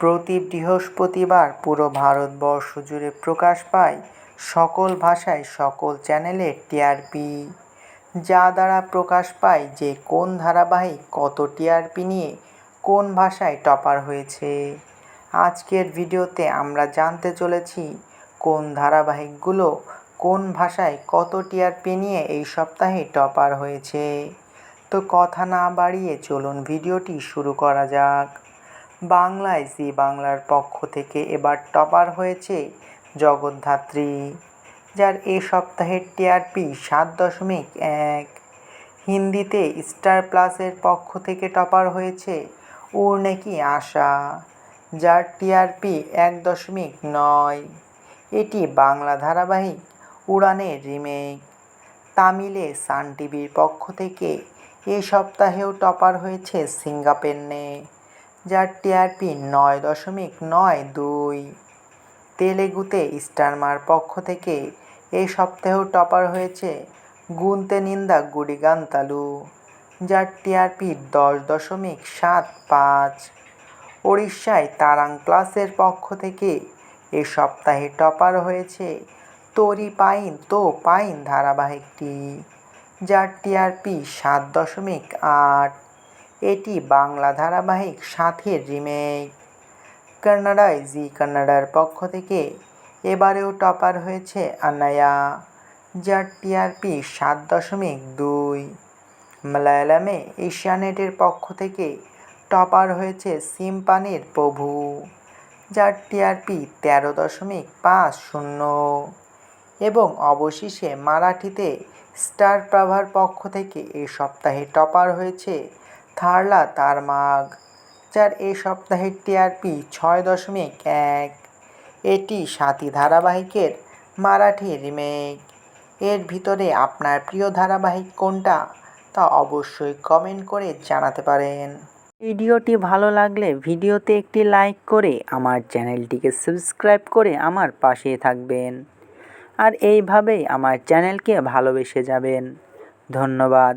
প্রতি বৃহস্পতিবার পুরো ভারতবর্ষ জুড়ে প্রকাশ পায় সকল ভাষায় সকল চ্যানেলের টিআরপি যা দ্বারা প্রকাশ পায় যে কোন ধারাবাহিক কত টিআরপি নিয়ে কোন ভাষায় টপার হয়েছে। আজকের ভিডিওতে আমরা জানতে চলেছি কোন ধারাবাহিকগুলো কোন ভাষায় কত টিআরপি নিয়ে এই সপ্তাহে টপার হয়েছে। তো কথা না বাড়িয়ে চলুন ভিডিওটি শুরু করা যাক। বাংলায়, জি বাংলার পক্ষ থেকে এবার টপার হয়েছে জগদ্ধাত্রী যার এ সপ্তাহের টিআরপি সাত দশমিক এক। হিন্দিতে স্টার প্লাসের পক্ষ থেকে টপার হয়েছে ওর নাকি আশা, যার টিআরপি এক দশমিক নয়। এটি বাংলা ধারাবাহিক উড়ানের রিমেক। তামিলে সান টিভির পক্ষ থেকে এ সপ্তাহেও টপার হয়েছে সিঙ্গাপেন্নে যার টিআরপি নয় দশমিক নয় দুই। তেলেগুতে স্টারমার পক্ষ থেকে এই সপ্তাহেও টপার হয়েছে গুনতে নিন্দা গুডিগান্তালু, যার টিআরপি দশ দশমিক সাত পাঁচ। ওড়িশায় তারাং প্লাসের পক্ষ থেকে এ সপ্তাহে টপার হয়েছে তরি পাইন তো পাইন ধারাবাহিকটি, যার টিআরপি সাত দশমিক আট। এটি বাংলা ধারাবাহিক সাথের রিমেক কন্নড়ায় জি কন্নড়ার পক্ষ থেকে এবারেও টপার হয়েছে আনায়া যার টিআরপি সাত দশমিক দুই। মালায়ালামে এশিয়ানেটের পক্ষ থেকে টপার হয়েছে সিম্পানের প্রভু, যার টিআরপি তেরো দশমিক পাঁচ শূন্য। এবং অবশেষে মারাঠিতে স্টার প্রভার পক্ষ থেকে এ সপ্তাহে টপার হয়েছে থারলা, তার মাগ। যার এ সপ্তাহের টিআরপি ছয় দশমিক এক। এটি সাথী ধারাবাহিকের মারাঠি রিমেক। এর ভিতরে আপনার প্রিয় ধারাবাহিক কোনটা, তা অবশ্যই কমেন্ট করে জানাতে পারেন। ভিডিওটি ভালো লাগলে ভিডিওতে একটি লাইক করে আমার চ্যানেলটিকে সাবস্ক্রাইব করে আমার পাশে থাকবেন। আর এইভাবেই আমার চ্যানেলকে ভালোবেসে যাবেন। ধন্যবাদ।